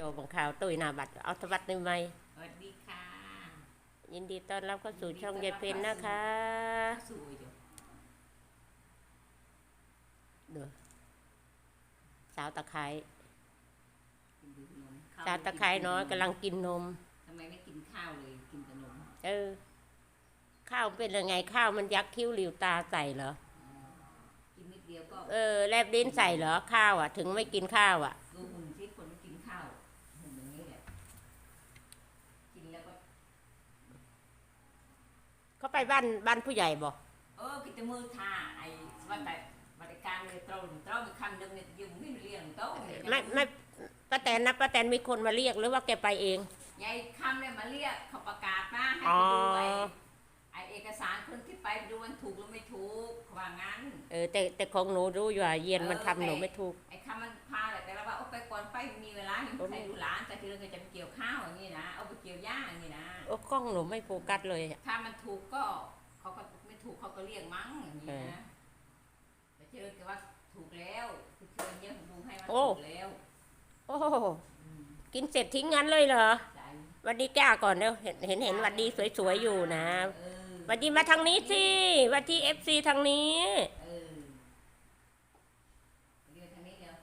โจบังข่าวตุ้ยหนาบัตรเอาสวัสดีไหมสวัสดีค่ะ ยินดีต้อนรับเข้าสู่ช่องยายเพนนะคะสวยอยู่เด้อสาวตะไคร้กินดูนมสาวตะไคร้น้อยกำลังกินนมทำไมไม่กินข้าวเลยกินแต่นมเออ ข้าวเป็นยังไงข้าวมันยักคิ้วหลิวตาใส่เหรอกินนิดเดียวก็เออแลบลิ้นใส่เหรอข้าวอะ ถึงไม่กินข้าวอะ ดูหุ่นที่คนไม่กินข้าวหุ่นอย่างนี้แหละกินแล้วก็ เขาไปบ้านบ้านผู้ใหญ่บอกเออกินแต่มือทาไอ้สวัสดิบริการเลยตรงตรงมีคำเดิมเนี่ยยังไม่เรียงโต๊ะไม่ไม่ป้าแตนนะป้าแตนมีคนมาเรียกหรือว่าแกไปเองยายคำเนี่ยมาเรียกเขาประกาศมาให้อ๋อไปดูไอ้ไอ้เอกสารคนที่ไปดูมันถูกหรือไม่ถูกเขาว่างั้น เออแต่แต่ของหนูรู้อยู่ว่าเย็นมันทำหนูไม่ถูกไอ้คำมันพาแหละ ก่อนไปมีเวลาเห็นใครดูหลานแต่ทีเราก็จะไปเกี่ยวข้าวอย่างนี้นะเอาไปเกี่ยวหญ้าอย่างนี้นะโอ้กล้องหนูไม่โฟกัสเลยอะถ้ามันถูกก็เขาก็ไม่ถูกเขาก็เรียกมั้งอย่างนี้เออนะแต่เจอแต่ว่าถูกแล้วคือเชิญเยอะดูให้มันโอ้ถูกแล้ว โอ้โหอืมกินเสร็จทิ้งงั้นเลยเหรอใจหวันดีแก้าก่อนเร็วเห็นเห็นเห็นหวันดีสวยๆอยู่นะเออหวันดีมาทางนี้สิหวันที่เอฟซีทางนี้ เออเรียกทางนี้เร็ว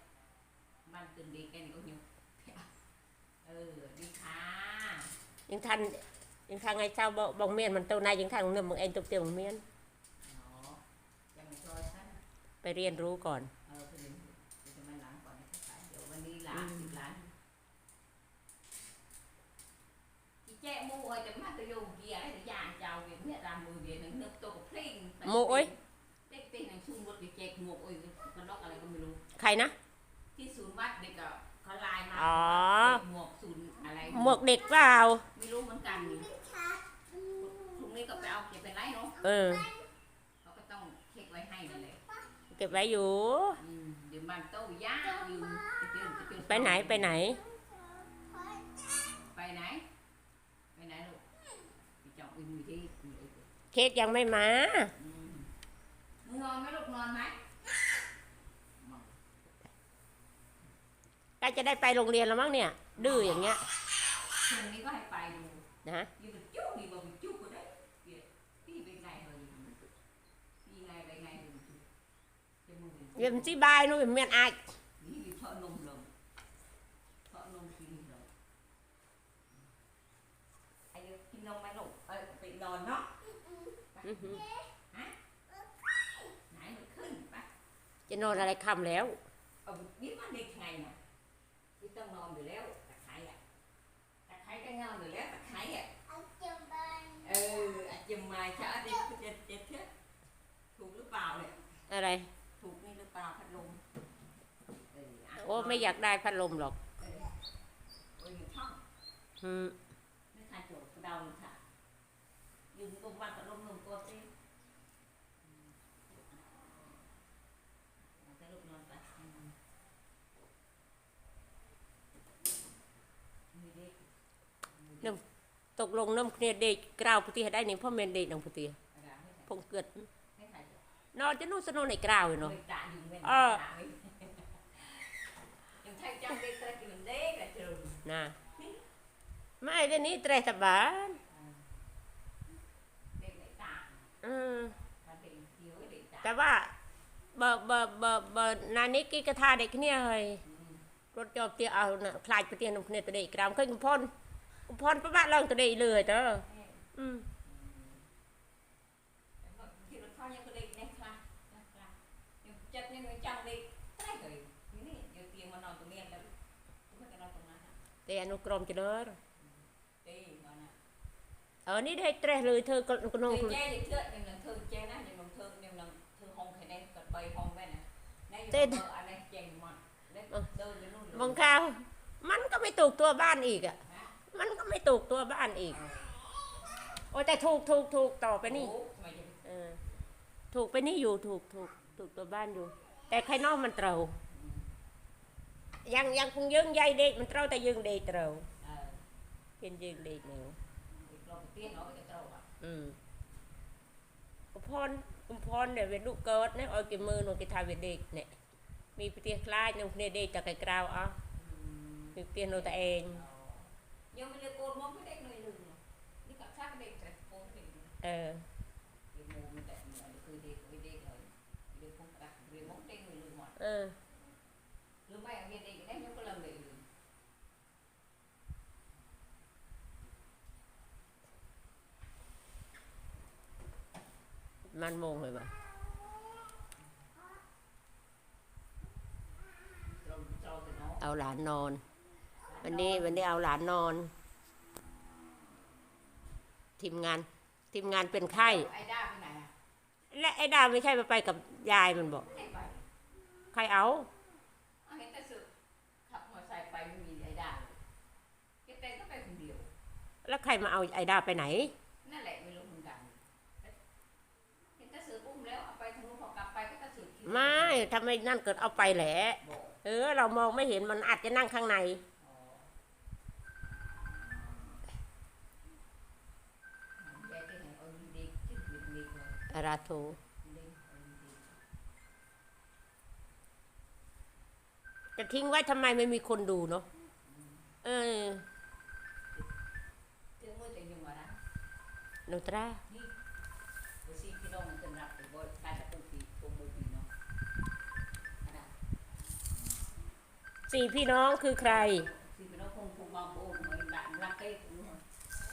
มันตื่นดีแกันก็อยู่เออดีค่ะ ยังทันยังทางไงเจ้าบอกบอกเมียนมันเต้านายยังทางเนื้อมึงเองตุกเตียวมึงเมียนอ๋อยังไม่ซอยท่านไปเรียนรู้ก่อนเออประเด็นเดี๋ยวจะมาล้างก่อนนะครับเดี๋ยววันนี้ล้างสิบล้าน chị che mua rồi chấm mắt tôi dùng gì ấy thì già chào việc biết làm mùi việc nó nước tôi có pling Mua ơi. cái tiền này xung một cái chẹt một ôi con đó อะไรก็ไม่รู้ใครนะ ที่ศูนย์วัดเด็กอะเขาไลน์มาอ๋อ หมวกเด็กเปล่า ไม่รู้เหมือนกันพรุ่งนี้ก็ไปเอาเก็บไปไรเนาะเออ เขาก็ต้องเช็คไว้ให้นั่นแหละเก็บไว้อยู่ อืมเดี๋ยวมันโต้ยากอยู่จะเจอจะเจอไปไหนไปไหน ไปไหน ไปไหนลูกไปจองอินอยู่ที่อยู่ไอ้เคสยังไม่มา อืมมึงนอนไหมลูกนอนไหมใกล้จะได้ไปโรงเรียนแล้วมั้งเนี่ย ดื้ออย่างเงี้ย พรุ่งนี้ก็ให้ไปดูนะอยู่เป็นจุกนี่บอกเป็นจุ๊กก็ได้เดี๋ยวพี่ไปไงเหรอพี่ไงไปไงเหรอจะมึงเป็นจุ๊กเยี่ยมจีบายนู่นเมียนอายนี่มีเพาะนมลงเพาะนมกินลงไอ้เดี๋ยวกินนมไหมลูกเออไปนอนเนาะจะนอนอะไรคำแล้วนี่มันเด็กไงนะที่ต้องนอนอยู่แล้วตะไคร้อะตะไคร้ ก็นอนอยู่แล้วตะไคร้อะเอออาจจะมาช้าดิเจ็ดเจ็ดเชื่อถูกหรือเปล่าเนี่ยอะไรถูกนี่หรือเปล่าพัดลมเอออะโอ้ไม่อยากได้พัดลมหรอกเออโอ้ยอยู่ช่องอืม ไม่ทันโจทย์เดาเลยค่ะยืนตรงวันพัดลม ตกลงน้ำเนี่ยเด็กกราวพุทธิให้ได้นี่พ่อเมนเด็กน้องพุทธิ อะไรให้ใส่ พงเกิด ให้ใส่เถอะ นอนจะนู่นสนนในกราวเลยเนาะ ไม่จ่ายอยู่เว้น เออ จ่ายไว้ยังใช้จังเด็กแต่กินเด็กอะเจอ นะไม่ เดี๋ยวนี้เตรสบาน เด็กไหนตา อืม มันเป็นเดียวเด็กตา แต่ว่าเบอร์เบอร์เบอร์เบอร์นานิกกี้กระทาเด็กเนี่ยเฮ้ย อืม รถจอบเตียเอาน่ะคลายไปเตียนำเนี่ยตัวเด็กกราวเคยกุมพรกุมพรประมาณลองตัวเด็กเลยเด้ออืม ที่รถเข้ายังก็เด็กเนี่ยค่ะค่ะยังจัดยังไม่จังเด็กได้เลยนี่นี่เดี๋ยวเตียงมานอนตรงนี้แล้วทุกคนจะนอนตรงนั้นอะ แต่อนุกรมจะเด้อ เต้นอนอะ เออนี่ได้เตรเลยเธอก็ก็น้อง เต้เจ๊เด็กเชื่อยังนังเธอเจ๊นะยังนังเธอยังนังเธอห้องใครได้ก็ไปห้องแม่น่ะในอยู่เอออันนี้เจ๊งมันเดินเดินไปนู่นเลย บางคราวมันก็ไม่ถูกตัวบ้านอีกอ่ะ มันก็ ไปถูกตัวบ้านอีก โอ้แต่ถูกถูกถูกต่อไปนี่ถูกไปนี่อยู่ถูกถูกถูกตัวบ้านอยู่ แต่ใครนอกมันเตายังยังคงยืงใยเด็กมันเตาแต่ยืงเด็กเตาเป็นยืงเด็กเนียวอืมอุพรอุพรเนี่ยเป็นลูกเกิดเนี่ยเอากี่มือหนูกิทาเป็นเด็กเนี่ยมีตียคลายหนูเนี่ยเด็กจากไกลกราวอะมีเตียนโนตาเอง đếch nó có làm người lưng มันมงเลยปะเอาหลานนอน วันนี้วันนี้เอาหลานนอน ทีมงาน ทีมงานเป็นไข้ ai đa cái này à และไอ้ดาวไม่ใช่ไปไปกับยายมันบอก cái vậy ใครเอา anh ấy ta sự ขับมอเตอร์ไซค์ไปไม่มีไอ้ด่าแกเต้นก็ไปคนเดียว แล้วใครมาเอาไอ้ดาวไปไหน นั่นแหละไม่รู้เหมือนกันเห็นตาเสืออุ้มแล้วเอาไปทางนู้นพอกลับไปก็ตาเสือคิดไม่ทำไมนั่นเกิดเอาไปแหละ บอก เออ เรามองไม่เห็นมันอาจจะนั่งข้างใน ๆเลยอาราโทเล่นเอาดีจะทิ้งไว้ทำไมไม่มีคนดูเนาะเออๆถึงมือจะยังว่านะโนตรานี่บซีพี่น้องมันจะรับไปบ่การจะปูปีปูมือปีเนาะขนาดสี่พี่น้องคือใครซีพี่น้องคงคงมองโอ้เหมือนด่านรักเก้ของนู้น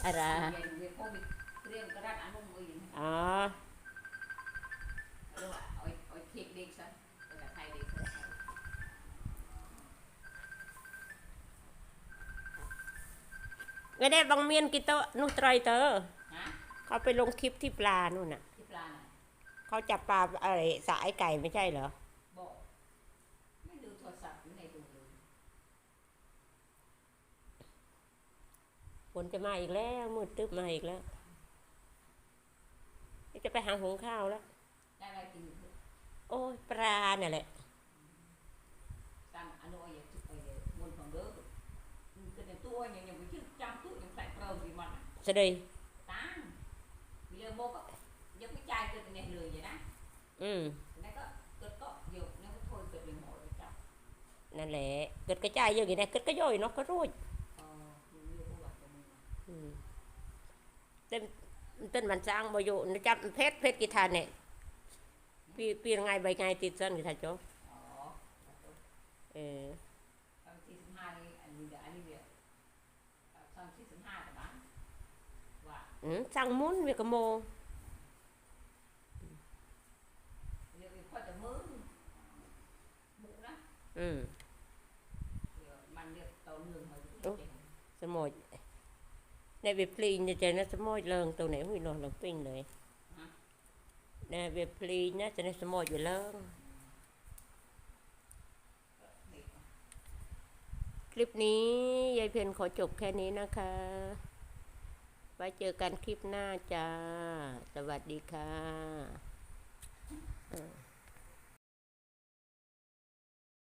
อะไรเรียนเรียนพวกมีเรื่องกระดานอั ไม่ได้บังเมียนกิโตะนุตรอยเตอร์ฮะเขาไปลงคลิปที่ปลานู่นน่ะที่ปลาน่ะเขาจับปลาอะไรสายไก่ไม่ใช่เหรอบอกไม่ดูโทรศัพท์อยู่ในดูเลยฝนจะมาอีกแล้วมืดตึ๊บมาอีกแล้วจะไปหาหุงข้าวแล้วได้อะไรกินอยู่โอ้ยปลาเนี่ยแหละตามอนุอายทุกไปเลยมนของเด้อมันก็ในตัวยังยังไปชื่อจำตู้ยังใส่เปล่าดีมันสะดีตามมีเรื่องโมก็ยังไม่จ่ายเกิดเนี่ยเลยอ ย่างนะอืมนั่นก็เกิดก็เดี๋ยวนั่นก็โทษเกิดเรื่องหมดเลยจ้ะนั่นแหละเกิดกระจายเยอะอย่างนี้เกิดกระย่อยเนาะก็รู้อ๋อรู้เรื่องพวกว่าตรงนี้อืมเต้นเต้นมันสร้างบอยู่นะจับเพชรเพชรกีทาเนี่ยปีปีไงใบไงติดเส้นกีทาโจอ๋อเออ เตาเนื่องมาโอ้สมอยในเว็บพลีนจะเจอนะสมอยเลิงตัวไหนหุ่ยนอนหลังปิ้งเลยในเว็บพลีนนะจะในสมอยอยู่เลิงคลิปนี้ยายเพนขอจบแค่นี้นะคะไว้เจอกันคลิปหน้าจ้า สวัสดีค่ะ